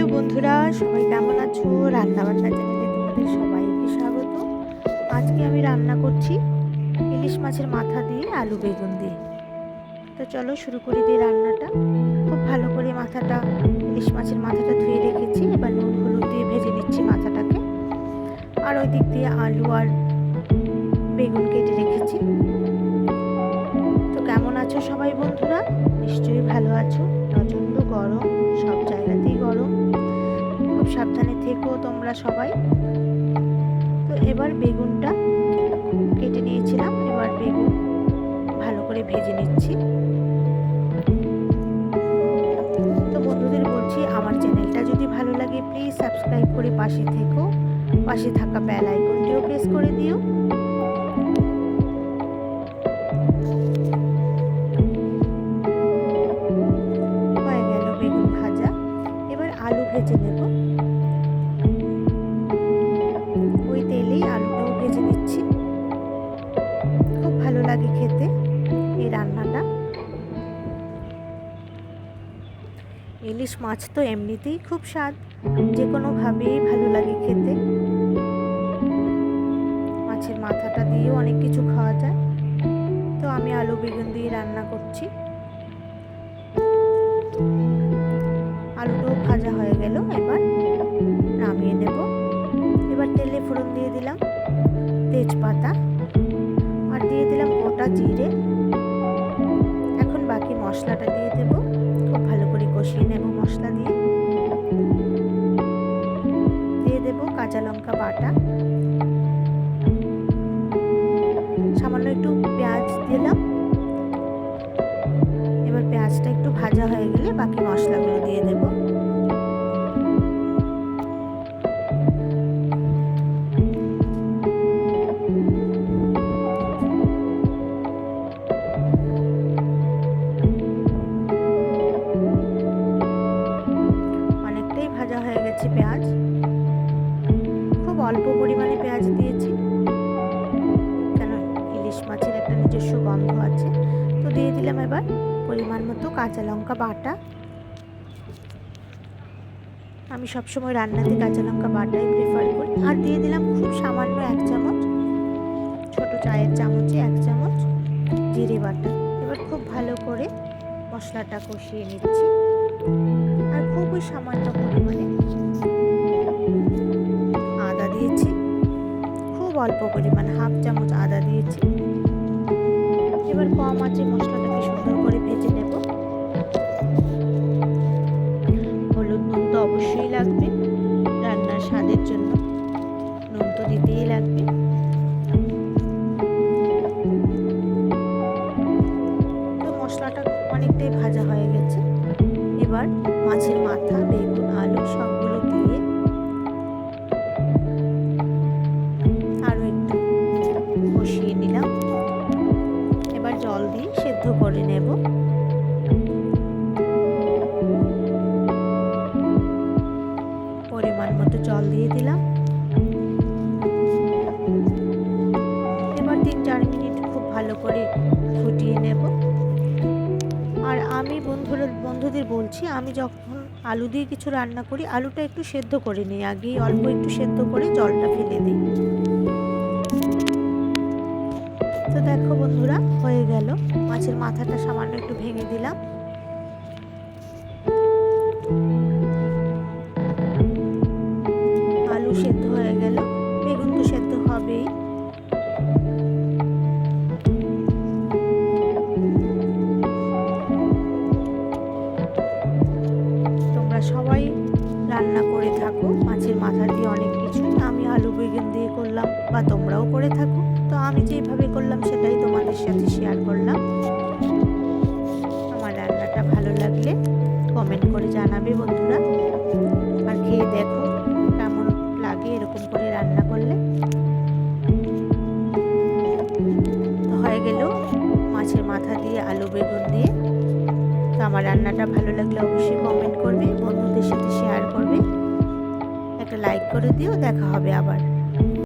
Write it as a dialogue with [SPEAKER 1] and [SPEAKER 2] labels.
[SPEAKER 1] Hello বন্ধুরা, সবাই কেমন আছো? রান্না বান্না চ্যানেলে তোমাদের সবাইকে স্বাগত। আজকে আমি রান্না করছি ইলিশ মাছের মাথা দিয়ে আলু বেগুন দিয়ে। তো চলো শুরু করে দিই রান্নাটা। খুব ভালো করে মাথাটা, ইলিশ মাছের মাথাটা ধুয়ে রেখেছি। এবার নুন, হলুদ দিয়ে ভেজে নিচ্ছি মাথাটাকে। আর ওই দিক দিয়ে আলু আর বেগুন কেটে রেখেছি। তো কেমন আছো সবাই বন্ধুরা? নিশ্চয়ই ভালো আছো। প্রচণ্ড গরম। থেকো তোমরা সবাই। তো এবার বেগুনটা কেটে নিয়েছিলাম, এবার বেগুন ভালো করে ভেজে নিচ্ছি। তো বন্ধুদের বলছি, আমার চ্যানেলটা যদি ভালো লাগে, প্লিজ সাবস্ক্রাইব করে পাশে থেকো, পাশে থাকা বেল আইকনটিও প্রেস করে দিও। ইলিশ মাছ তো এমনিতেই খুব স্বাদ। যে কোনোভাবেই ভালো লাগে খেতে। মাছের মাথাটা দিয়েও অনেক কিছু খাওয়া যায়। তো আমি আলু, বেগুন দিয়ে রান্না করছি। আলুটাও ভাজা হয়ে গেল, এবার নামিয়ে নেব। এবার তেলে ফোড়ন দিয়ে দিলাম তেজপাতা আর দিয়ে দিলাম গোটা জিরে। এখন বাকি মশলাটা দিয়ে দেব। কষিয়ে নেব মশলা দিয়ে। দিয়ে দেব কাঁচা লঙ্কা বাটা। সামান্য একটু পেঁয়াজ দিলাম। এবার পেঁয়াজটা একটু ভাজা হয়ে গেলে বাকি মশলাগুলো গেছে পেঁয়াজ। খুব অল্প পরিমাণে পেঁয়াজ দিয়েছি। কেন ইলিশ মাছের একটা নিজস্ব গন্ধ আছে। তো দিয়ে দিলাম এবার পরিমাণ মতো কাঁচা লঙ্কা বাটা। আমি সবসময় রান্নাতে কাঁচা লঙ্কা বাটাই প্রেফার করি। আর দিয়ে দিলাম খুব সামান্য এক চামচ, ছোট চায়ের চামচে এক চামচ জিরে বাটা। এবার খুব ভালো করে মশলাটা কষিয়ে নিচ্ছি। আর খুবই সামান্য অল্প পরিমাণ হাফ চামচ আদা দিয়েছি। এবার কম আছে মশলাটাকে সুন্দর করে ভেজে নেব। হলুদ নুন তো অবশ্যই লাগবে। রান্নার স্বাদের জন্য নুন তো দিতেই লাগবে। তো মশলাটা অনেকটাই ভাজা হয়ে গেছে। এবার মাছের মাথা, বেগুন, আলু সবগুলো আমি বন্ধুরা, বন্ধুদের বলছি, আমি যখন আলু দিয়ে কিছু রান্না করি, আলুটা একটু সেদ্ধ করে নিই। আগেই অল্প একটু সেদ্ধ করে জলটা ফেলে দিই। তো দেখো বন্ধুরা, হয়ে গেল। মাছের মাথাটা সামান্য একটু ভেঙে দিলাম। আলু সেদ্ধ হয়ে গেল। বেগুন তো সেদ্ধ হবেই। সবাই রান্না করে থাকো, মাছের মাথা দিয়ে অনেক কিছু। আমি আলু বেগুন দিয়ে করলাম, বা তোমরাও করে থাকো। তো আমি যেভাবে করলাম সেটাই তোমাদের সাথে শেয়ার করলাম। আমার রান্নাটা ভালো লাগলে কমেন্ট করে জানাবে বন্ধুরা। আর খেয়ে দেখো। তো আমার রান্নাটা ভালো লাগলে অবশ্যই কমেন্ট করবে, বন্ধুদের সাথে শেয়ার করবে। একটা লাইক করে দিও, দেখা হবে আবার।